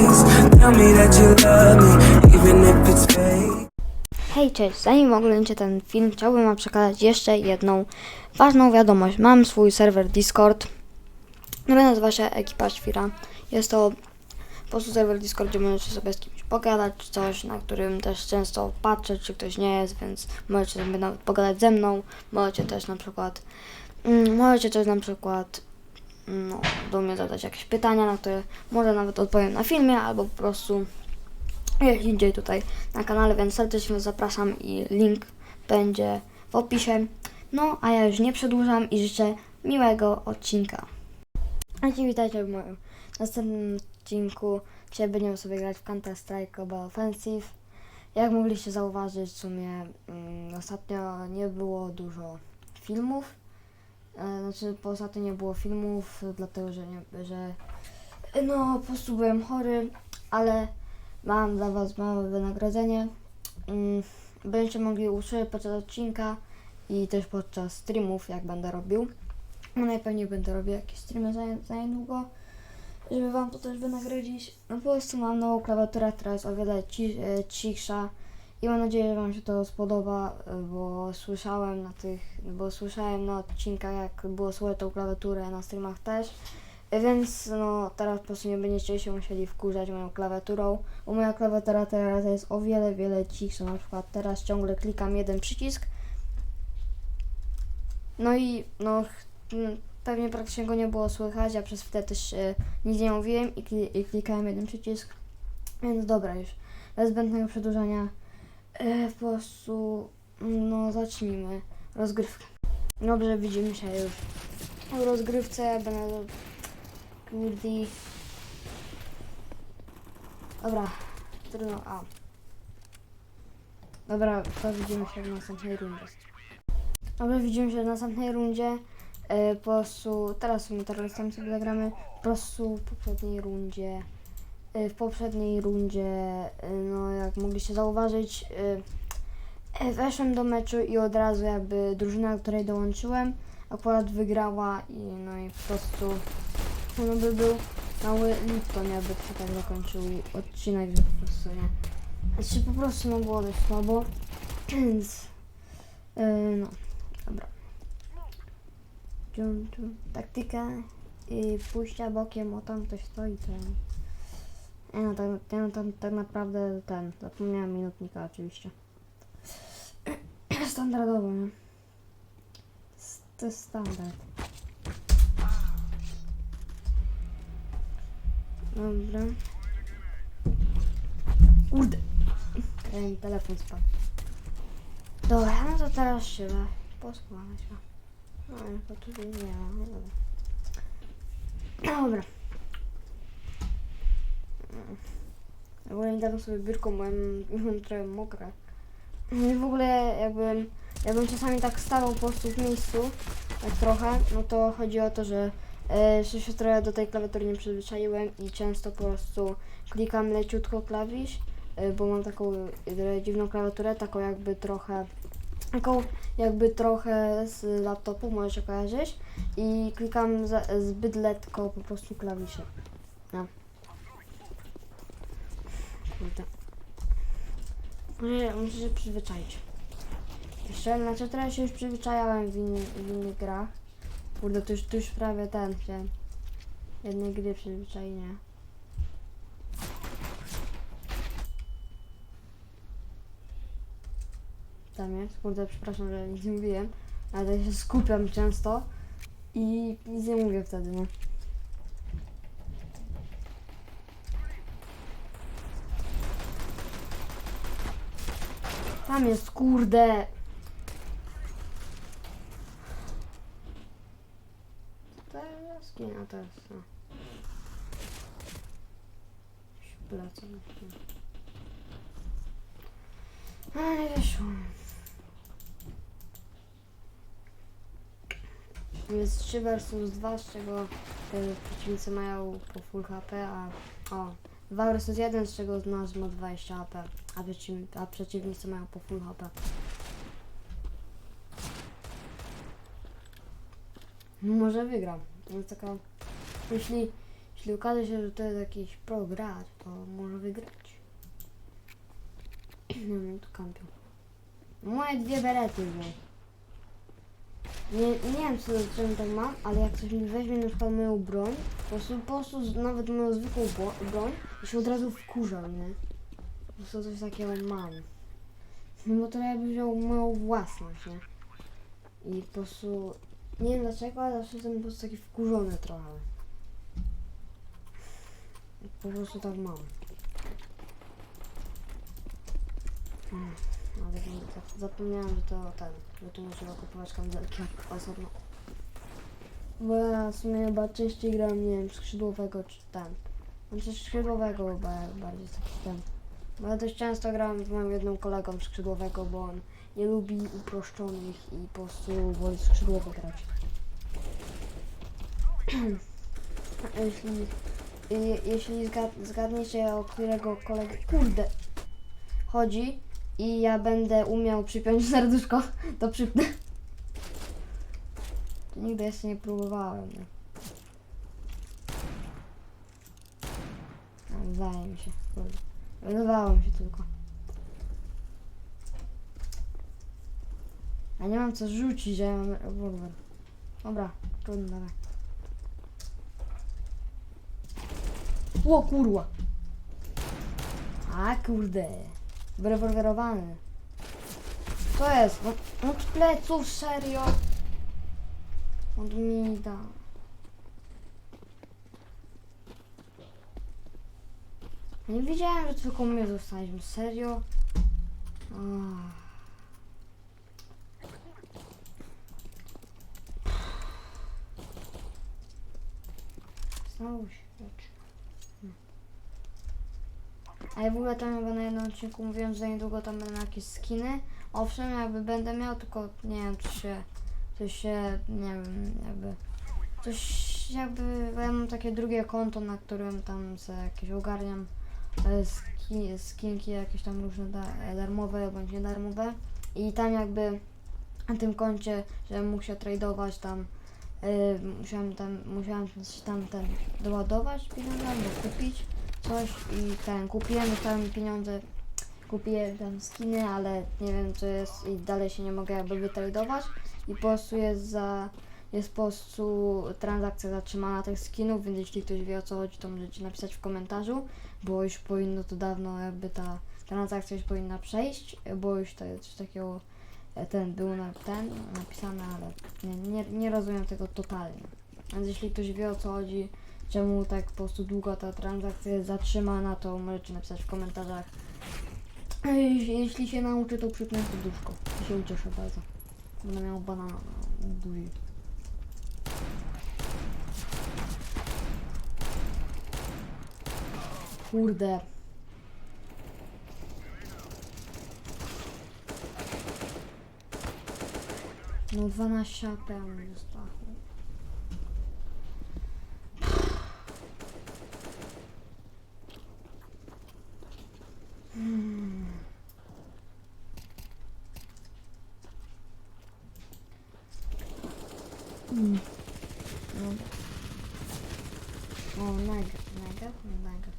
face. Tell me that you love me, even if it's fake. Hej, cześć! Zanim oglądacie ten film, chciałbym Wam przekazać jeszcze jedną ważną wiadomość. Mam swój serwer Discord, który nazywa się Ekipa Świra. Jest to po prostu serwer Discord, gdzie możecie sobie z kimś pogadać, coś, na którym też często patrzę, czy ktoś nie jest, więc możecie sobie nawet pogadać ze mną. Możecie też na przykład, mm, możecie też na przykład no, do mnie zadać jakieś pytania, na które może nawet odpowiem na filmie, albo po prostu gdzieś indziej tutaj na kanale, więc serdecznie zapraszam i link będzie w opisie. No, a ja już nie przedłużam i życzę miłego odcinka. A dziś witajcie w moim następnym odcinku. Dzisiaj będziemy sobie grać w Counter Strike Global Offensive. Jak mogliście zauważyć, w sumie mm, ostatnio nie było dużo filmów. E, znaczy, po ostatnio nie było filmów, dlatego że, nie, że no, po prostu byłem chory, ale mam dla Was małe wynagrodzenie. Mm, Będziecie mogli usłyszeć podczas odcinka i też podczas streamów, jak będę robił. No najpewniej będę robił jakieś streamy za, za niedługo, żeby Wam to też wynagrodzić. No po prostu mam nową klawiaturę, która jest o wiele ci, e, cichsza i mam nadzieję, że Wam się to spodoba, e, bo słyszałem na tych, bo słyszałem na odcinkach, jak było słychać tą klawiaturę, na streamach też. E, Więc no teraz po prostu nie będziecie się musieli wkurzać moją klawiaturą, bo moja klawiatura teraz jest o wiele, wiele cichsza. Na przykład teraz ciągle klikam jeden przycisk. No i no pewnie praktycznie go nie było słychać, ja przez chwilę też e, nic nie mówiłem i, kli- i klikałem jeden przycisk. Więc dobra już, bez zbędnego przedłużania e, po prostu no zacznijmy rozgrywkę. Dobrze, widzimy się już w rozgrywce, będę Kurde. Dobra, trudno, a. Dobra, to widzimy się w następnej rundzie. Dobra, widzimy się w następnej rundzie. E, po prostu, teraz sobie terrorystami sobie zagramy. Po prostu w poprzedniej rundzie. E, w poprzedniej rundzie, e, no jak mogliście zauważyć, e, weszłem do meczu i od razu jakby drużyna, której dołączyłem, akurat wygrała i no i po prostu no by był mały Lipton, jakby tak zakończył odcinek, że po prostu nie. Znaczy po prostu no było dość słabo, więc yy, no, dobra. Taktyka i pójścia bokiem, o tam ktoś stoi, ten. Nie no, tak, nie, no, tak, tak naprawdę ten, zapomniałem minutnika oczywiście. Standardowo, nie? To jest standard. Dobra. Kurde. Mi telefon spadł. Dobra, no to teraz się da. Posłuchaj się. No, to tu nie ma. Dobra. Dobra. W ogóle niedawno sobie biurką byłem, byłem trochę mokra. No i w ogóle jakbym, jakbym czasami tak stawał po prostu w miejscu, tak trochę, no to chodzi o to, że e, że się trochę do tej klawiatury nie przyzwyczaiłem i często po prostu klikam leciutko klawisz, e, bo mam taką e, dziwną klawiaturę, taką jakby trochę, taką jakby trochę z laptopu, możecie kojarzyć i klikam za, zbyt lekko po prostu klawisze. No. Kurde. Muszę, muszę się przyzwyczaić. Jeszcze, znaczy teraz się już przyzwyczajałem w, inny, w innych grach. Kurde, to już, to już prawie ten się jednej gry przyzwyczajenia. Tam jest, kurde, przepraszam, że nic nie mówiłem, ale ja się skupiam często i nic nie mówię wtedy, nie? Tam jest, kurde! Teraz nie, a teraz no. Plecą. A nie wyszło. Jest 3 versus 2, z czego y, przeciwnicy mają po full HP, a o 2 versus 1, z czego nasz ma 20 HP, a, przeciw, a przeciwnicy mają po full HP. Może wygram. To jest taka, jeśli Jeśli okaże się, że to jest jakiś pro gracz, to może wygrać. Nie wiem, tu kampią. Moje dwie berety, bo... Nie, nie wiem, co, mi tak mam, ale jak ktoś mi weźmie na przykład moją broń, po prostu, po prostu nawet moją zwykłą broń, to się od razu wkurza, nie? Prostu coś takiego mam. No to jakby wziął moją własność, nie? I po prostu... Nie wiem dlaczego, ale zawsze jestem po prostu taki wkurzony trochę. Po prostu tak mam. Mm, Ale zap- zapomniałam, że to ten, że tu trzeba kupować kamizelki osobno. Bo ja w sumie chyba częściej gram, nie wiem, skrzydłowego czy ten. Znaczy skrzydłowego chyba bardziej taki ten. Ja dość często gram z moim jednym kolegą skrzydłowego, bo on nie lubi uproszczonych i po prostu woli skrzydłowo grać. jeśli, je- jeśli zgad, zgadniecie o którego kolegę, kurde, chodzi i ja będę umiał przypiąć serduszko, to przypnę. Nigdy jeszcze nie próbowałem. Nie? No, mi się, kurde. Wydawało mi się tylko. Ja nie mam co rzucić, że ja mam rewolwer. Dobra, trudno, dawaj. O kurwa! A kurde. Wyrewolwerowany. Co jest? No, no pleców, serio? Od mi da. Nie wiedziałem, że tylko my zostaliśmy. Serio? Ach. Znowu się leczy. A ja w ogóle tam chyba na jednym odcinku mówiłem, że niedługo tam będą jakieś skiny. Owszem, jakby będę miał, tylko nie wiem, czy się, coś się, nie wiem, jakby, coś jakby, ja mam takie drugie konto, na którym tam se jakieś ogarniam e, ski, skinki jakieś tam różne da, darmowe bądź niedarmowe. I tam jakby na tym koncie, że mógł się tradować tam, e, musiałem tam, musiałem się tam ten doładować pieniądze albo kupić coś i ten kupiłem, dostałem pieniądze, kupiłem tam skiny, ale nie wiem co jest i dalej się nie mogę jakby wytradować. I po prostu jest za jest po prostu transakcja zatrzymana tych skinów, więc jeśli ktoś wie o co chodzi, to możecie napisać w komentarzu, bo już powinno to dawno jakby ta transakcja już powinna przejść, bo już to jest coś takiego e, ten był na ten napisane, ale nie, nie, nie rozumiem tego totalnie. Więc jeśli ktoś wie o co chodzi, czemu tak po prostu długo ta transakcja jest zatrzymana, to możecie napisać w komentarzach. A jeśli, się nauczy, to przypnę serduszko. I się ucieszę bardzo. Będę miał banana na Kurde. No 12 AP mi zostało. Mm. No. O, Negev, Negev, Negev.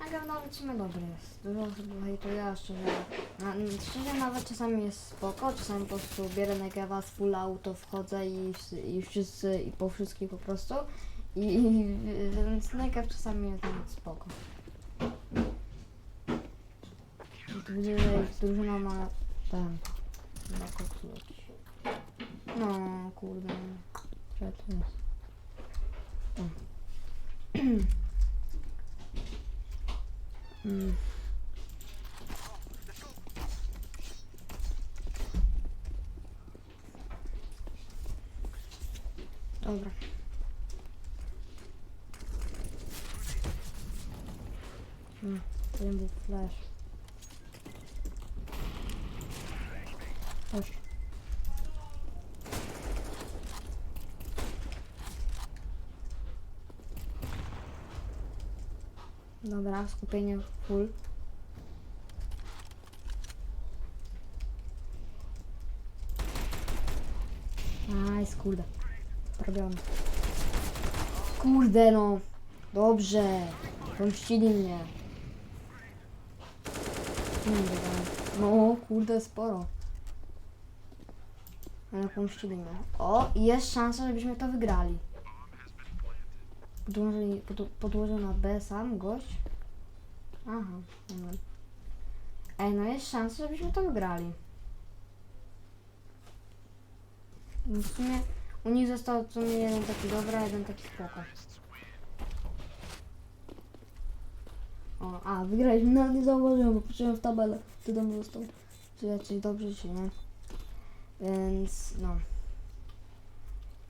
Negev nawet w sumie dobry jest. Dużo osób hejtuje, szczerze, na, szczerze nawet czasami jest spoko, czasami po prostu bierę Negeva z full auto, wchodzę i, i wszyscy, i po wszystkich po prostu. I, i więc czasami jest nawet spoko. Widzę, że drużyna ma ten, na koksu. No, kurde. Gdzie to jest? O. Mm. Dobra. Hmm, to nie był flash. Chodź. Dobra, skupienie full. Nice, kurde. Robiony. kurde no. Dobrze. Pomścili mnie. Kurde, No, kurde, sporo. Ale pomścili mnie. O, jest szansa, żebyśmy to wygrali. Podłożyli, pod, podłożył na B sam gość. Aha, dobra. Ej, no jest szansa, żebyśmy to wygrali. No W sumie u nich został co mnie jeden taki dobry, a jeden taki spoko. O, a wygraliśmy, nawet nie zauważyłem, bo patrzyłem w tabelę. Do mnie został. Czy raczej dobrze, czy nie. Więc no.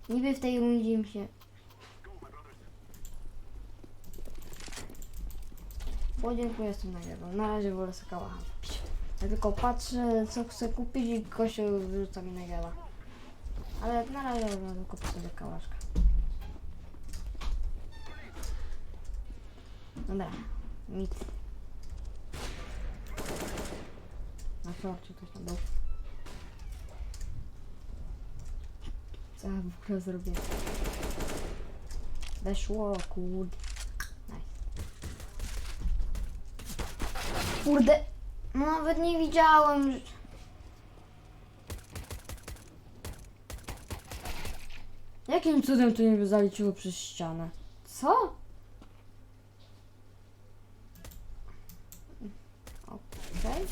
Niby w tej rundzie im się Podziękuję z tym nagrodą. Na razie wolę sobie kupić. Ja tylko patrzę, co chcę kupić i gościu wyrzuca mi nagroda. Ale na razie wolę kupić sobie kałaszka. Dobra, nic. Na szorcie ktoś tam był. Co ja w ogóle zrobię? Weszło, kurde. Kurde, no nawet nie widziałem. że- Jakim cudem to nie zaleciło przez ścianę? Co? Okej.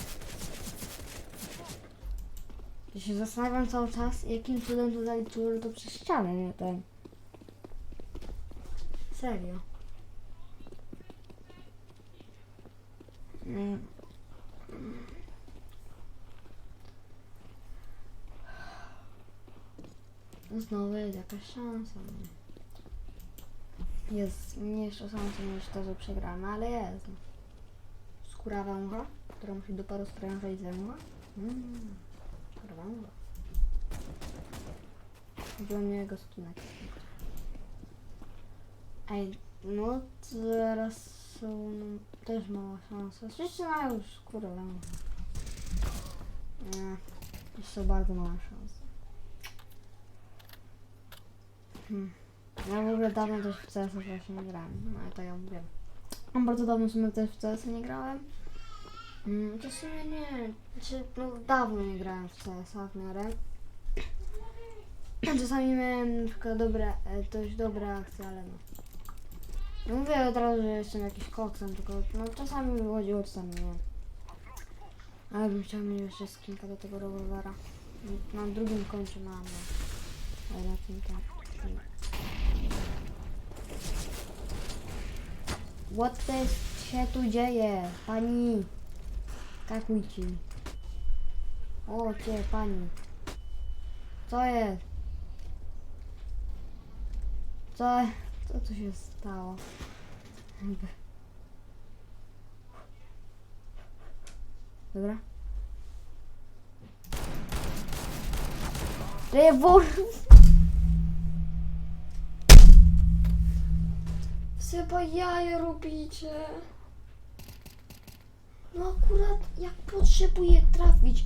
Ja się zastanawiam cały czas, jakim cudem to zaliczyło to przez ścianę, nie ten. Serio. Znowu jest jakaś szansa. nie? Jest mniejsza szansa niż to, że przegramy, ale jest. no. Skóra węża, która musi dopiero sprężać zęba. Mmm, skóra. Chodziło mi o jego skinek. Ej, no teraz są też mała szansa. Wszyscy mają już węża. Nie, jeszcze bardzo mała szansa. Hmm. Ja w ogóle dawno też w CS właśnie nie grałem, no ale to ja mówię. Bardzo dawno w sumie też w CS nie grałem. Mm, to w sumie nie, znaczy, no dawno nie grałem w CS w miarę. Czasami miałem na przykład dobre, e, dość dobre akcje, ale no. Nie mówię od razu, że jestem jakiś koksem, tylko no czasami mi wychodziło, czasami nie. Ale bym chciał mieć jeszcze skinka do tego rewolwera. Na drugim końcu mam, no. ale na tym tak. What the się tu dzieje? Pani! Kakuj ci. O cię, pani. Co jest? Co? Co tu się stało? Dobra. Rewolwer! Chyba jaja robicie. No akurat jak potrzebuję trafić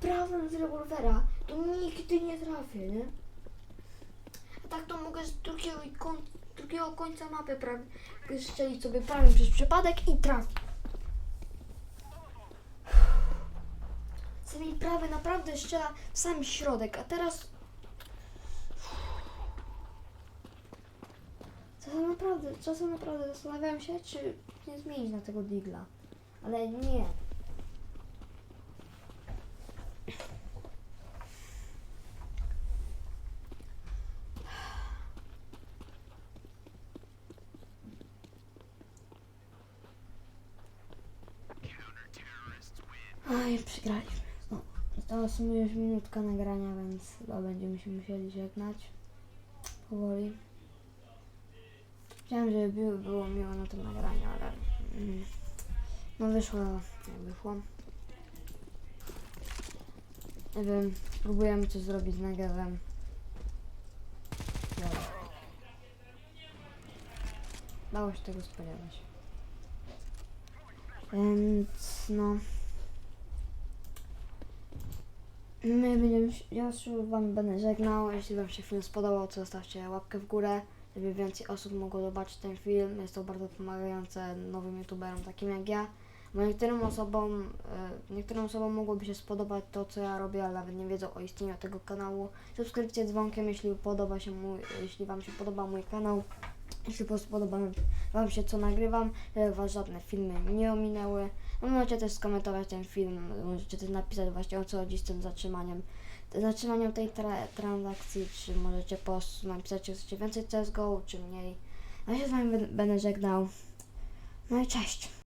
prawym z rewolwera, to nigdy nie trafię, nie? Tak to mogę z drugiego, drugiego końca mapy prawie strzelić sobie prawym przez przypadek i trafić. Sami prawy naprawdę strzela w sam środek, a teraz Czasem naprawdę, czasem naprawdę zastanawiam się, czy nie zmienić na tego digla. Ale nie. Aj, przegraliśmy. No, została w sumie już minutka nagrania, więc chyba będziemy się musieli żegnać. Powoli. Chciałem, żeby było, było miło na tym nagraniu, ale mm, no wyszło jak wyszło. Nie wiem, spróbujemy coś zrobić z nagrywem. Dało się tego spodziewać. Więc no. My będziemy, ja się wam będę żegnał. Jeśli wam się film spodobał, to zostawcie łapkę w górę. żeby więcej osób mogło zobaczyć ten film. Jest to bardzo pomagające nowym youtuberom takim jak ja. Bo niektórym osobom, e, niektórym osobom mogłoby się spodobać to, co ja robię, ale nawet nie wiedzą o istnieniu tego kanału. Subskrypcję dzwonkiem, jeśli podoba się mój, jeśli Wam się podoba mój kanał. Jeśli podoba Wam się co nagrywam, żeby Was żadne filmy nie ominęły. Możecie też skomentować ten film, możecie też napisać właśnie o co chodzi z tym zatrzymaniem, zatrzymaniem tej tra- transakcji, czy możecie po prostu napisać, czy chcecie więcej CSGO, czy mniej. Ja się z Wami będę żegnał. No i cześć!